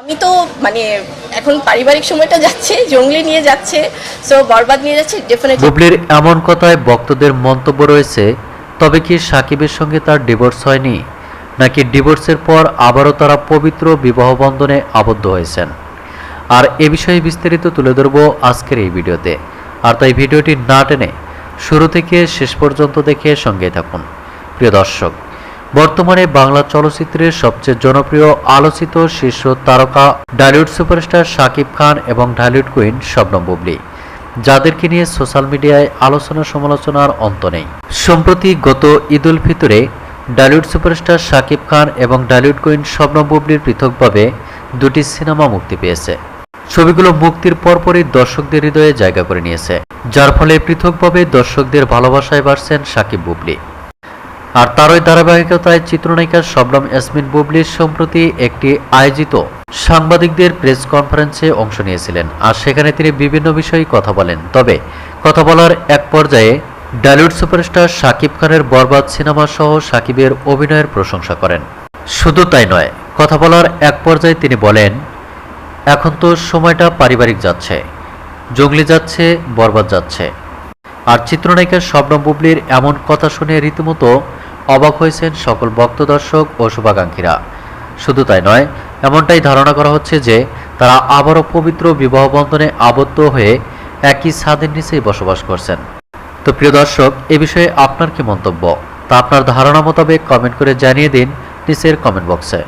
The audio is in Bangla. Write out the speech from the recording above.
আমি তো মানে এখন পারিবারিক সময়টা যাচ্ছে, জঙ্গলি নিয়ে যাচ্ছে সো বরবাদ নিয়ে যাচ্ছে ডেফিনেটলি বুবলির এমন কথায় ভক্তদের মন্তব্য রয়েছে, তবে কি সাকিবের সঙ্গে তার ডিভোর্স হয়নি, নাকি ডিভোর্সের পর আবারও তারা পবিত্র বিবাহ বন্ধনে আবদ্ধ হয়েছেন? আর এ বিষয়ে বিস্তারিত তুলে ধরব আজকের এই ভিডিওতে। আর তাই ভিডিওটি না টেনে শুরু থেকে শেষ পর্যন্ত দেখে সঙ্গে থাকুন। প্রিয় দর্শক বর্তমানে বাংলা চলচ্চিত্রের সবচেয়ে জনপ্রিয় আলোচিত শীর্ষ তারকা ঢালিউড সুপারস্টার শাকিব খান এবং ঢালিউড কুইন শবনম বুবলি। যাদেরকে নিয়ে সোশ্যাল মিডিয়ায় আলোচনা সমালোচনার অন্ত নেই। সম্প্রতি গত ঈদ উল ফিতরে ঢালিউড সুপারস্টার শাকিব খান এবং ঢালিউড কুইন শবনম বুবলির পৃথকভাবে দুটি সিনেমা মুক্তি পেয়েছে। ছবিগুলো মুক্তির পরপরই দর্শকদের হৃদয়ে জায়গা করে নিয়েছে, যার ফলে পৃথকভাবে দর্শকদের ভালোবাসায় বাড়ছেন শাকিব বুবলি। আর তারই ধারাবাহিকতায় চিত্রনায়িকা শবনম ইয়াসমিন বুবলির সম্প্রতি একটি আয়োজিত সাংবাদিকদের প্রেস কনফারেন্সে অংশ নিয়েছিলেন। আর সেখানে তিনি বিভিন্ন বিষয়ে কথা বলেন। তবে কথা বলার এক পর্যায়ে ডালিউড সুপারস্টার শাকিব খানের বরবাদ সিনেমা সহ শাকিবের অভিনয়ের প্রশংসা করেন। শুধু তাই নয়, কথা বলার এক পর্যায়ে তিনি বলেন, এখন তো সময়টা পারিবারিক যাচ্ছে। জঙ্গলি যাচ্ছে, বরবাদ যাচ্ছে। আর চিত্রনায়িকা শবনম বুবলির এমন কথা শুনে রীতিমতো অবাক হয়েছেন সকল ভক্ত দর্শক ও শুভাকাঙ্ক্ষীরা। শুধু তাই নয়, এমনটাই ধারণা করা হচ্ছে যে তারা আবারও পবিত্র বিবাহ বন্ধনে আবদ্ধ হয়ে একই ছাদের নিচেই বসবাস করছেন। তো প্রিয় দর্শক, এ বিষয়ে আপনার কি মন্তব্য? তা আপনার ধারণা মোতাবেক কমেন্ট করে জানিয়ে দিন নিচের কমেন্ট বক্সে।